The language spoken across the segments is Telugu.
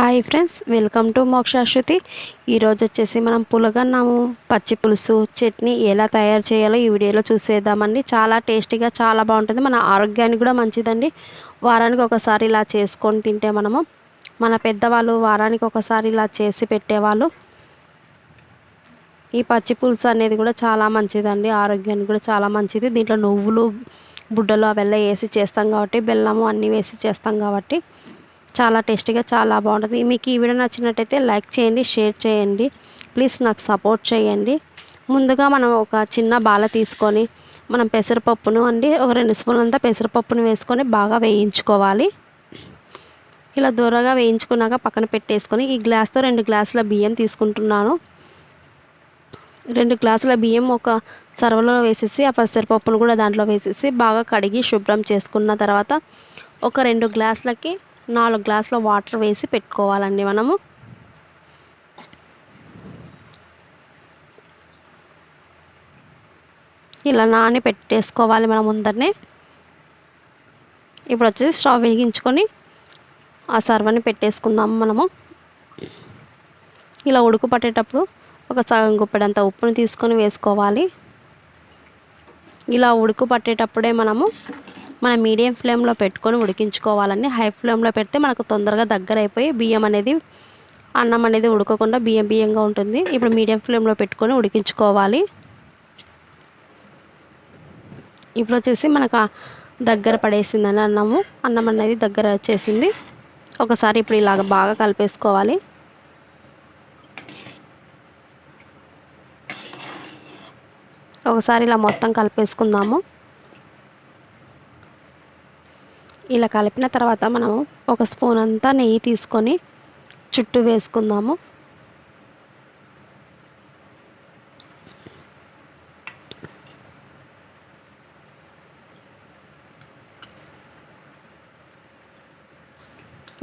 Hi friends welcome to Mokshashruthi ఈరోజు వచ్చేసి మనం పులగన్నాము పచ్చి పులుసు చట్నీ ఎలా తయారు చేయాలో ఈ వీడియోలో చూసేద్దామండి. చాలా టేస్టీగా చాలా బాగుంటుంది. మన ఆరోగ్యానికి కూడా మంచిదండి. వారానికి ఒకసారి ఇలా చేసుకొని తింటే మనము మన పెద్దవాళ్ళు వారానికి ఒకసారి ఇలా చేసి పెట్టేవాళ్ళు. ఈ పచ్చి పులుసు అనేది కూడా చాలా మంచిదండి. ఆరోగ్యానికి కూడా చాలా మంచిది. దీంట్లో నువ్వులు బుడ్డలు అవెల్లా వేసి చేస్తాం కాబట్టి బెల్లము అన్నీ వేసి చేస్తాం కాబట్టి. చాలా టేస్టీగా చాలా బాగుంటుంది. మీకు ఈ వీడియో నచ్చినట్టయితే లైక్ చేయండి షేర్ చేయండి. ప్లీజ్ నాకు సపోర్ట్ చేయండి. ముందుగా మనం ఒక చిన్న బాల తీసుకొని మనం పెసరపప్పును అండి ఒక రెండు స్పూన్లు అంతా పెసరపప్పును వేసుకొని బాగా వేయించుకోవాలి. ఇలా దూరగా వేయించుకున్నాక పక్కన పెట్టేసుకొని ఈ గ్లాస్తో రెండు గ్లాసుల బియ్యం తీసుకుంటున్నాను. రెండు గ్లాసుల బియ్యం ఒక సర్వలో వేసేసి ఆ పెసరపప్పును కూడా దాంట్లో వేసేసి బాగా కడిగి శుభ్రం చేసుకున్న తర్వాత ఒక రెండు గ్లాసులకి నాలుగు గ్లాసుల వాటర్ వేసి పెట్టుకోవాలండి మనము. ఇలా నాని పెట్టేసుకోవాలి మనం ముందరనే. ఇప్పుడు వచ్చేసి స్టవ్ వెలిగించుకొని ఆ సర్వని పెట్టేసుకుందాం మనము. ఇలా ఉడుకు పట్టేటప్పుడు ఒక సగం గుప్పెడంత ఉప్పుని తీసుకొని వేసుకోవాలి. ఇలా ఉడుకు పట్టేటప్పుడే మనము మనం మీడియం ఫ్లేమ్లో పెట్టుకొని ఉడికించుకోవాలండి. హై ఫ్లేమ్లో పెడితే మనకు తొందరగా దగ్గర అయిపోయి బియ్యం అనేది అన్నం అనేది ఉడకకుండా బియ్యం బియ్యంగా ఉంటుంది. ఇప్పుడు మీడియం ఫ్లేమ్లో పెట్టుకొని ఉడికించుకోవాలి. ఇప్పుడు వచ్చేసి మనకు దగ్గర పడేసిందని అన్నము. అన్నం అనేది దగ్గర వచ్చేసింది. ఒకసారి ఇప్పుడు ఇలాగ బాగా కలిపేసుకోవాలి. ఒకసారి ఇలా మొత్తం కలిపేసుకుందాము. ఇలా కలిపిన తర్వాత మనము ఒక స్పూన్ అంతా నెయ్యి తీసుకొని చుట్టూ వేసుకుందాము.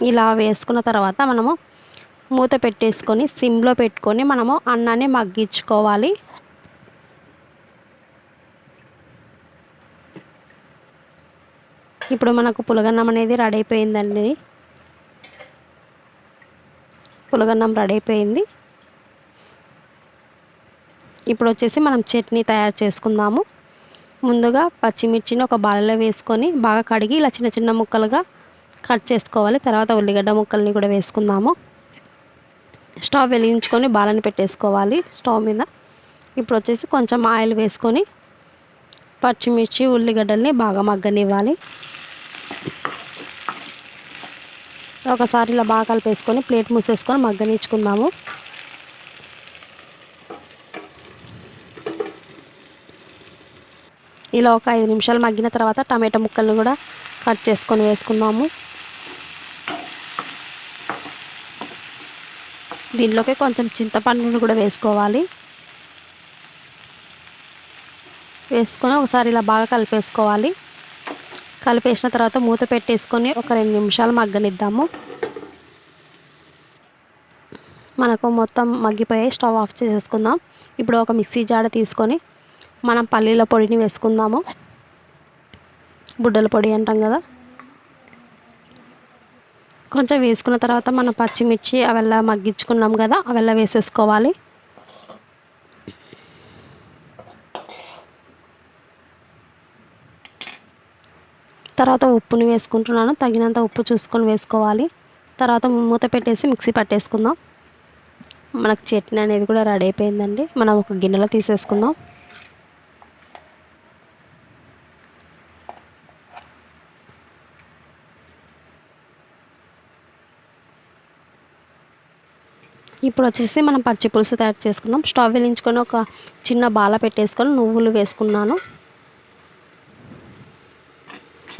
ఇలా వేసుకున్న తర్వాత మనము మూత పెట్టేసుకొని సిమ్లో పెట్టుకొని మనము అన్నాన్ని మగ్గించుకోవాలి. ఇప్పుడు మనకు పులగన్నం అనేది రెడీ అయిపోయిందండి. పులగన్నం రెడీ అయిపోయింది. ఇప్పుడు వచ్చేసి మనం చట్నీ తయారు చేసుకుందాము. ముందుగా పచ్చిమిర్చిని ఒక బాలలో వేసుకొని బాగా కడిగి ఇలా చిన్న చిన్న ముక్కలుగా కట్ చేసుకోవాలి. తర్వాత ఉల్లిగడ్డ ముక్కల్ని కూడా వేసుకుందాము. స్టవ్ వెలిగించుకొని బాలని పెట్టేసుకోవాలి స్టవ్ మీద. ఇప్పుడు వచ్చేసి కొంచెం ఆయిల్ వేసుకొని పచ్చిమిర్చి ఉల్లిగడ్డల్ని బాగా మగ్గనివ్వాలి. ఒకసారి ఇలా బాగా కలిపేసుకొని ప్లేట్ మూసేసుకొని మగ్గనిచ్చుకుందాము. ఇలా ఒక ఐదు నిమిషాలు మగ్గిన తర్వాత టమాటా ముక్కలను కూడా కట్ చేసుకొని వేసుకుందాము. దీనిలోకి కొంచెం చింతపండును కూడా వేసుకోవాలి. వేసుకొని ఒకసారి ఇలా బాగా కలిపేసుకోవాలి. కలిపేసిన తర్వాత మూత పెట్టేసుకొని ఒక రెండు నిమిషాలు మగ్గనిద్దాము. మనకు మొత్తం మగ్గిపోయి స్టవ్ ఆఫ్ చేసేసుకుందాం. ఇప్పుడు ఒక మిక్సీ జాడ తీసుకొని మనం పల్లీల పొడిని వేసుకుందాము. బుడ్డల పొడి అంటాం కదా. కొంచెం వేసుకున్న తర్వాత మనం పచ్చిమిర్చి అవెల్లా మగ్గించుకున్నాం కదా అవెల్లా వేసేసుకోవాలి. తర్వాత ఉప్పుని వేసుకుంటున్నాను. తగినంత ఉప్పు చూసుకొని వేసుకోవాలి. తర్వాత మూత పెట్టేసి మిక్సీ పట్టేసుకుందాం. మనకు చట్నీ అనేది కూడా రెడీ అయిపోయిందండి. మనం ఒక గిన్నెలో తీసేసుకుందాం. ఇప్పుడు వచ్చేసి మనం పచ్చి పులుసు తయారు చేసుకుందాం. స్టవ్ వెలించుకొని ఒక చిన్న బాల పెట్టేసుకొని నువ్వులు వేసుకున్నాను.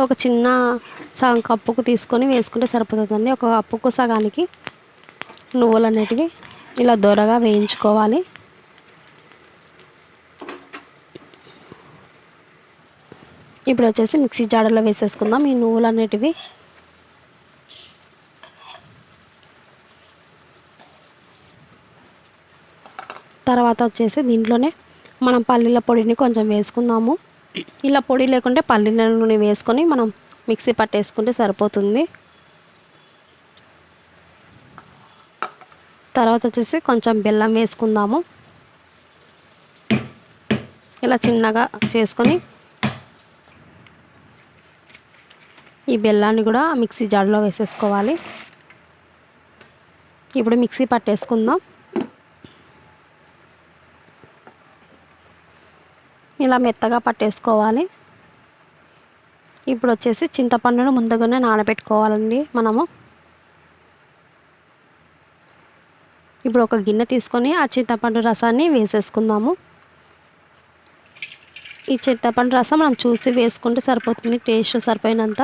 ఒక చిన్న సగం కప్పుకు తీసుకొని వేసుకుంటే సరిపోతుందండి. ఒక కప్పుకు సగానికి నువ్వులు అనేటివి ఇలా దొరగా వేయించుకోవాలి. ఇప్పుడు వచ్చేసి మిక్సీ జాడలో వేసేసుకుందాం. ఈ నువ్వులు అనేటివి తర్వాత వచ్చేసి దీంట్లోనే మనం పల్లీల పొడిని కొంచెం వేసుకుందాము. ఇలా పొడి లేకుంటే పల్లీల నూనె వేసుకొని మనం మిక్సీ పట్టేసుకుంటే సరిపోతుంది. తర్వాత వచ్చేసి కొంచెం బెల్లం వేసుకుందాము. ఇలా చిన్నగా చేసుకొని ఈ బెల్లాన్ని కూడా మిక్సీ జార్లో వేసేసుకోవాలి. ఇప్పుడు మిక్సీ పట్టేసుకుందాం. ఇలా మెత్తగా పట్టేసుకోవాలి. ఇప్పుడు వచ్చేసి చింతపండును ముందుగానే నానబెట్టుకోవాలండి మనము. ఇప్పుడు ఒక గిన్నె తీసుకొని ఆ చింతపండు రసాన్ని వేసేసుకుందాము. ఈ చింతపండు రసం మనం చూసి వేసుకుంటే సరిపోతుంది టేస్ట్ సరిపోయినంత.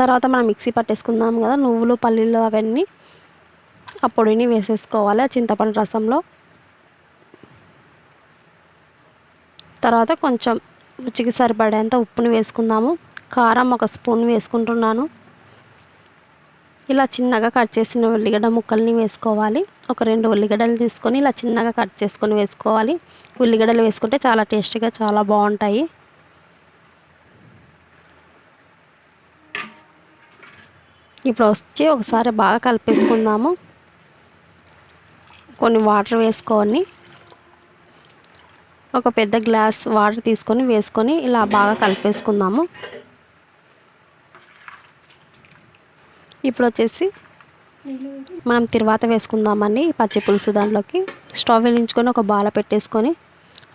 తర్వాత మనం మిక్సీ పట్టేసుకుందాం కదా నువ్వులు పల్లీలు అవన్నీ. ఆ పొడిని వేసేసుకోవాలి ఆ చింతపండు రసంలో. తర్వాత కొంచెం రుచికి సరిపడేంత ఉప్పుని వేసుకుందాము. కారం ఒక స్పూన్ వేసుకుంటున్నాను. ఇలా చిన్నగా కట్ చేసిన ఉల్లిగడ్డ ముక్కల్ని వేసుకోవాలి. ఒక రెండు ఉల్లిగడ్డలు తీసుకొని ఇలా చిన్నగా కట్ చేసుకొని వేసుకోవాలి. ఉల్లిగడ్డలు వేసుకుంటే చాలా టేస్టీగా చాలా బాగుంటాయి. ఇప్పుడు వచ్చి ఒకసారి బాగా కలిపేసుకుందాము. కొన్ని వాటర్ వేసుకొని ఒక పెద్ద గ్లాస్ వాటర్ తీసుకొని వేసుకొని ఇలా బాగా కలిపేసుకుందాము. ఇప్పుడు వచ్చేసి మనం తిరువాత వేసుకుందామండి పచ్చి పులుసు దాంట్లోకి. స్టవ్ వెలించుకొని ఒక బాల పెట్టేసుకొని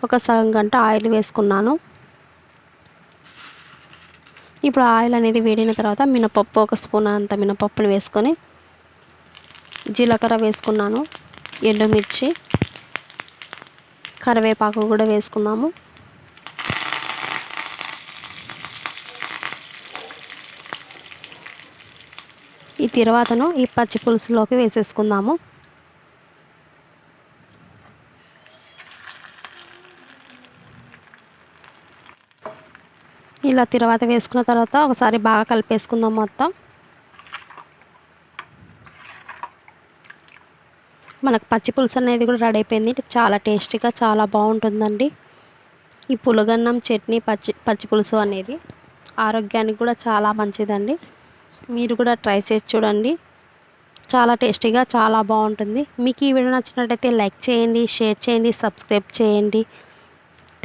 ఒక సగం గంట ఆయిల్ వేసుకున్నాను. ఇప్పుడు ఆయిల్ అనేది వేడిన తర్వాత మినపప్పు ఒక స్పూన్ అంత మినపప్పుని వేసుకొని జీలకర్ర వేసుకున్నాను. ఎండుమిర్చి కరివేపాకు కూడా వేసుకున్నాము ఈ తిరువాతను ఈ పచ్చి పులుసులోకి వేసేసుకుందాము. ఇలా తిరువాత వేసుకున్న తర్వాత ఒకసారి బాగా కలిపేసుకుందాం మొత్తం. మనకు పచ్చి పులుసు అనేది కూడా రెడీ అయిపోయింది. చాలా టేస్టీగా చాలా బాగుంటుందండి. ఈ పులగన్నం చట్నీ పచ్చి పచ్చి పులుసు అనేది ఆరోగ్యానికి కూడా చాలా మంచిదండి. మీరు కూడా ట్రై చేసి చూడండి. చాలా టేస్టీగా చాలా బాగుంటుంది. మీకు ఈ వీడియో నచ్చినట్టయితే లైక్ చేయండి షేర్ చేయండి సబ్స్క్రైబ్ చేయండి.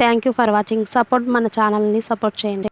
Thank you for watching. Support మన ఛానల్ని సపోర్ట్ చేయండి.